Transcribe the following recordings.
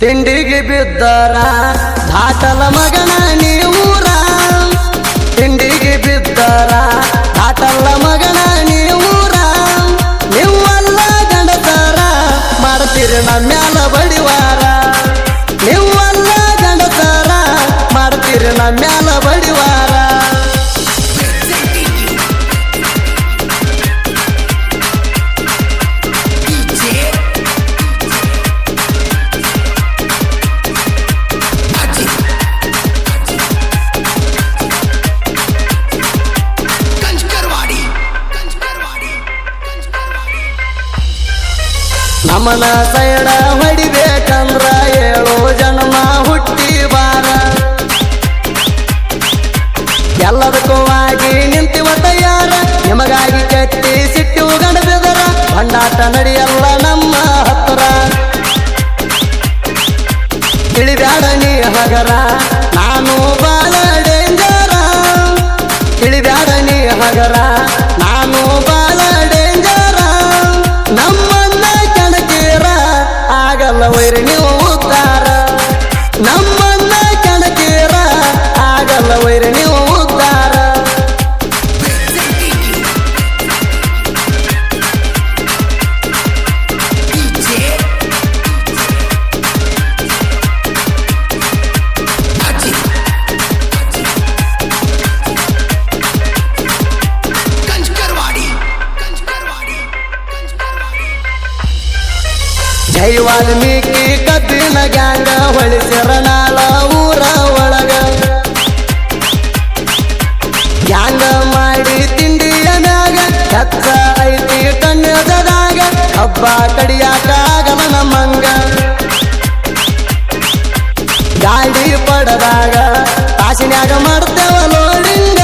ತಿಂಡಿಗೆ ಬಿದ್ದರ ದಾಟಲ ಮಗನ ನೀವೂರ. ತಿಂಡಿಗೆ ಬಿದ್ದರ ದಾಟಲ್ಲ ಮಗನ ನೀವೂರ. ನೀವಲ್ಲ ಗಂಡಸರ ಮಾಡ್ತೀರಿ ನಮ್ಮ್ಯಾಲ ನಮನ ಸೈಡ ಹೊಡಿಬೇಕಂದ್ರ ಏಳು ಜನ್ಮ ಹುಟ್ಟಿ ಬಾರ. ಎಲ್ಲದಕ್ಕೂ ಆಗಿ ನಿಂತಿವ ತಯಾರ, ನಿಮಗಾಗಿ ಕಟ್ಟಿ ಸಿಟ್ಟು ಗಂಡ ಹೊಂಡಾಟ ನಡೆಯಲ್ಲ ನಮ್ಮ ಹತ್ರ. ತಿಳಿಬ್ಯಾಡ ನೀ ಹಗರ, ನಾನು ಬಾಲ ಡೇಂಜರ. ತಿಳಿಬ್ಯಾಡ ನೀ ಹಗರ ವಾಲ್ಮೀಕಿ ಕಬ್ಬಿನ ಗ್ಯಾಂಗ ಹೊಳಿಸಿರನಾಳ ಊರ ಒಳಗ. ಗ್ಯಾಂಗ ಮಾಡಿ ತಿಂಡಿಯ ಮ್ಯಾಗ ಕಚ್ಚ ಐತಿ ಕಣ್ಣದಾಗ ಹಬ್ಬ ಕಡಿಯಾಕ ಆಗಲ್ಲ ನಮ್ಮಂಗ ಗಾಡಿ ಪಡದಾಗ ತಾಸಿನ್ಯಾಗ ಮಾಡ್ತೇವ ಲೋಡಿಂಗ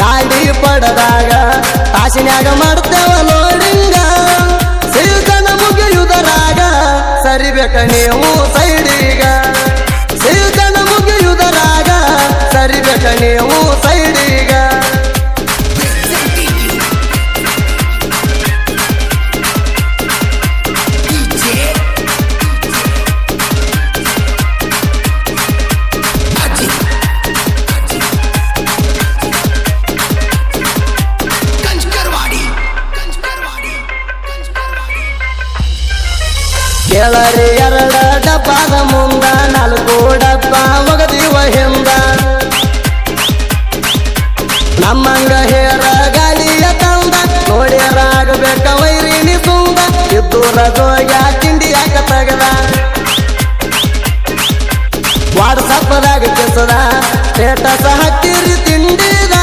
ಗಾಡಿ ಪಡದಾಗ ತಾಸಿನ್ಯಾಗ ಮಾಡ್ತೇವ ಲೋಡಿಂಗ ಸರಿಬೇಕ ಕೇಳರಿ ಎರಡ ಡಬ್ಬಾದ ಮುಂದ ನಾಲ್ಕು ಡಬ್ಬ ಒಗದಿವ ಹಿಂದ. ನಮ್ಮಂಗ ಹೇರ ಗಾಳಿಯ ತಂದ ನೋಡ್ಯಾರಾಗಬೇಕ ವೈರಿನಿ ತುಂದ ಇದ್ದೂರ ಜೋಗ ತಿಂಡಿ ಯಾಕ ತಗದ. ವಾಟ್ಸಪ್ದಾಗ ಕೆಸದ ಸ್ಟೇಟಸ್ ಹಾಕಿರಿ ತಿಂಡಿದ.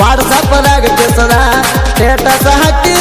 ವಾಟ್ಸಪ್ದಾಗ ಕೆಸದ ಸ್ಟೇಟಸ್ ಹಾಕಿರಿ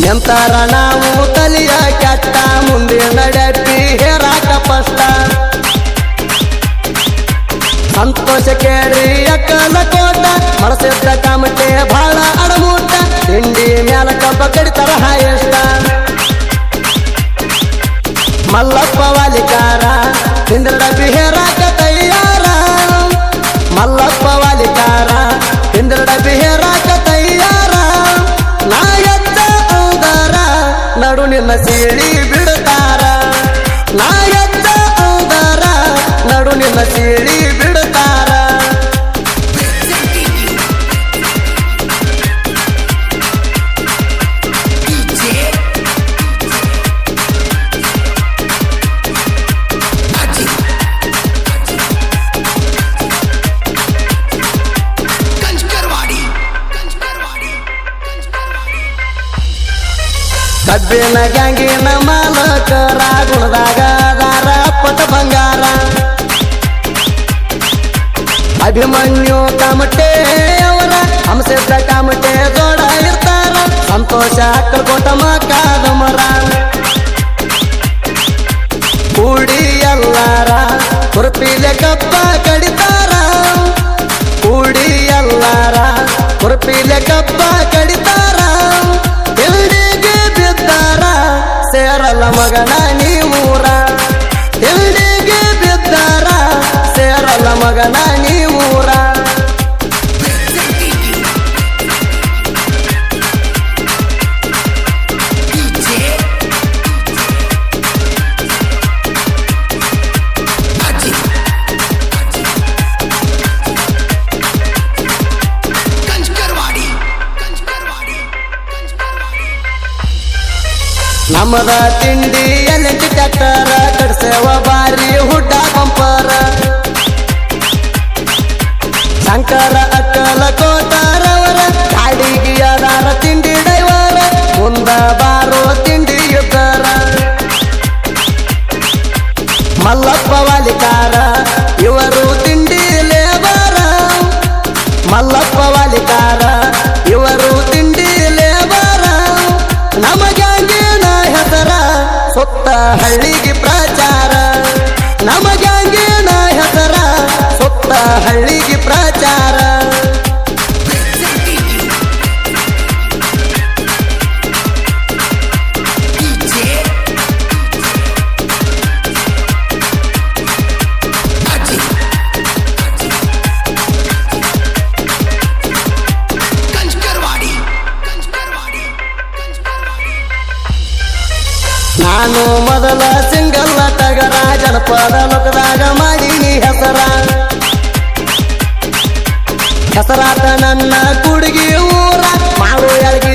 ನಿಂತಾರ ನಾವು ತಲಿಯ ಕೆಟ್ಟ ಮುಂದೆ ನಡೆಪಿ ಹೇರಾಟ ಪಷ್ಟ. ಸಂತೋಷ ಕೇಳಿ ಅಕ್ಕನ ಕೋಟ ಮನಸಿದ್ದ ಕಾಮಟೆ ಬಹಳ ಅಡಮೂಟ. ತಿಂಡಿ ಮ್ಯಾಲ ಕಬ್ಬ ಕಡಿತಾರ ಹಾಯಷ್ಟ ಮಲ್ಲಪ್ಪ ಬಸಳಿ ಕಬ್ಬಿನ ಗ್ಯಾಂಗಿನ ಮಾಲಕರ ಗುಣದಾಗ ದಾರ ಪಟ ಬಂಗಾರ. ಅಭಿಮನ್ಯು ಕಾಮಟೆ ಅವರ ಹಂಸದ ಕಾಮಟೆ ಜೋಡ ಇರ್ತಾರ. ಸಂತೋಷ ಕೊಟ್ಟ ಮಕಾದ ಮರ ಕೂಡಿ ಎಲ್ಲಾರ ಕುರುಪಿಲೆ ಕಪ್ಪ ಕಡಿತಾರ. ಕೂಡಿ ಎಲ್ಲಾರ ಕುರುಪಿಲೆ ಕಪ್ಪ ಮಗನ ನೀವೂರ? ಎಲ್ಲಿಗೆ ಬಿದ್ದಾರ? ಸೇರಲ್ಲ ಮಗನ ನಮ್ಮದ ತಿಂಡಿ ಎಲೆಂಟಿ ಟ್ಯಾಕ್ಟರ ಕಡ್ಸೇವ ಬಾರಿ ಹುಡ್ಡ ಬಂಪರ. ಶಂಕರ ಅಕ್ಕಲ ಹೆಸರ ಸುತ್ತ ಹಳ್ಳಿಗೆ ಪ್ರಚಾರ. ನಾನು ಮೊದಲ ಸಿಂಗಲ್ ಟಗರ ಜನಪದ ಲೋಕದಾಗ ಮಾಡೀನಿ ಹೆಸರ. ಹೆಸರಾತ ನನ್ನ ಕುಡುಗಿ ಊರ ಮಾಡು ಎಳಗಿ